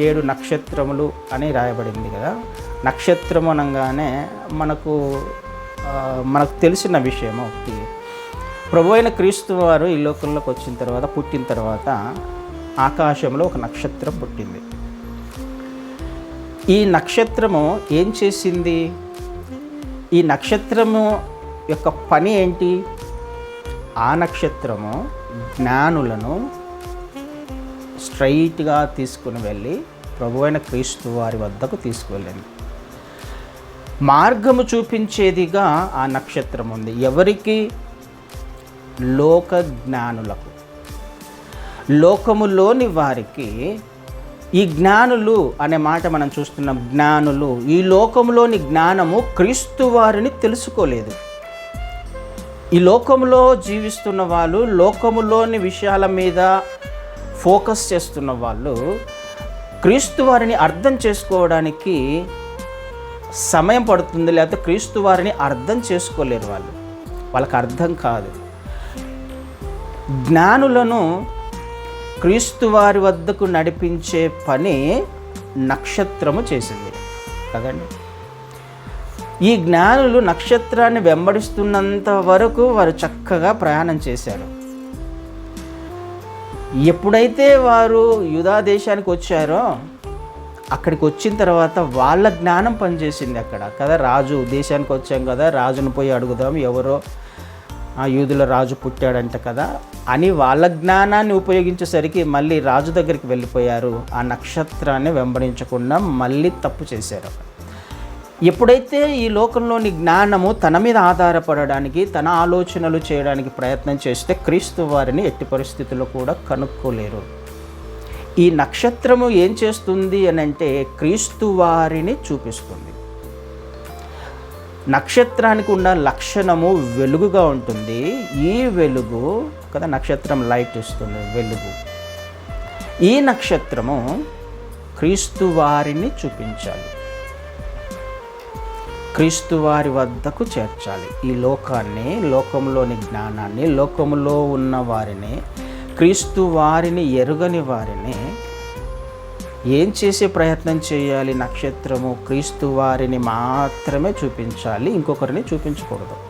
ఏడు నక్షత్రములు అని రాయబడింది కదా. నక్షత్రం అనగానే మనకు మనకు తెలిసిన విషయం ఒకటి. ప్రభు అయిన క్రీస్తు వారు ఈ లోకంలోకి వచ్చిన తర్వాత పుట్టిన తర్వాత ఆకాశంలో ఒక నక్షత్రం పుట్టింది. ఈ నక్షత్రము ఏం చేసింది? ఈ నక్షత్రము యొక్క పని ఏంటి? ఆ నక్షత్రము జ్ఞానులను స్ట్రైట్గా తీసుకుని వెళ్ళి ప్రభువైన క్రీస్తు వారి వద్దకు తీసుకువెళ్ళింది. మార్గము చూపించేదిగా ఆ నక్షత్రం ఉంది. ఎవరికి? లోక జ్ఞానులకు. లోకములోని వారికి ఈ జ్ఞానులు అనే మాట మనం చూస్తున్నాం. జ్ఞానులు. ఈ లోకములోని జ్ఞానము క్రీస్తు వారిని తెలుసుకోలేదు. ఈ లోకంలో జీవిస్తున్న వాళ్ళు లోకములోని విషయాల మీద ఫోకస్ చేస్తున్న వాళ్ళు క్రీస్తు వారిని అర్థం చేసుకోవడానికి సమయం పడుతుంది లేకపోతే క్రీస్తు వారిని అర్థం చేసుకోలేరు వాళ్ళు. వాళ్ళకి అర్థం కాదు. జ్ఞానులను క్రీస్తు వారి వద్దకు నడిపించే పని నక్షత్రము చేసింది. కదండి? ఈ జ్ఞానులు నక్షత్రాన్ని వెంబడిస్తున్నంత వరకు వారు చక్కగా ప్రయాణం చేశారు. ఎప్పుడైతే వారు యుధా దేశానికి వచ్చారో అక్కడికి వచ్చిన తర్వాత వాళ్ళ జ్ఞానం పనిచేసింది అక్కడ. కదా రాజు దేశానికి వచ్చాం కదా రాజును పోయి అడుగుదాం ఎవరో ఆ యూదుల రాజు పుట్టాడంట కదా అని వాళ్ళ జ్ఞానాన్ని ఉపయోగించేసరికి మళ్ళీ రాజు దగ్గరికి వెళ్ళిపోయారు. ఆ నక్షత్రాన్ని వెంబడించకుండా మళ్ళీ తప్పు చేశారు ఎప్పుడైతే ఈ లోకంలోని జ్ఞానము తన మీద ఆధారపడడానికి తన ఆలోచనలు చేయడానికి ప్రయత్నం చేస్తే క్రీస్తు వారిని ఎట్టి పరిస్థితుల్లో కూడా కనుక్కోలేరు. ఈ నక్షత్రము ఏం చేస్తుంది అని అంటే క్రీస్తు వారిని చూపిస్తుంది. నక్షత్రానికి ఉన్న లక్షణము వెలుగుగా ఉంటుంది. ఈ వెలుగు కదా నక్షత్రం లైట్ ఇస్తుంది వెలుగు. ఈ నక్షత్రము క్రీస్తు వారిని చూపించాలి. క్రీస్తు వారి వద్దకు చేర్చాలి. ఈ లోకాన్ని లోకంలోని జ్ఞానాన్ని లోకములో ఉన్న వారిని క్రీస్తు వారిని ఎరుగని వారిని ఏం చేసే ప్రయత్నం చేయాలి నక్షత్రము? క్రీస్తు వారిని మాత్రమే చూపించాలి ఇంకొకరిని చూపించకూడదు.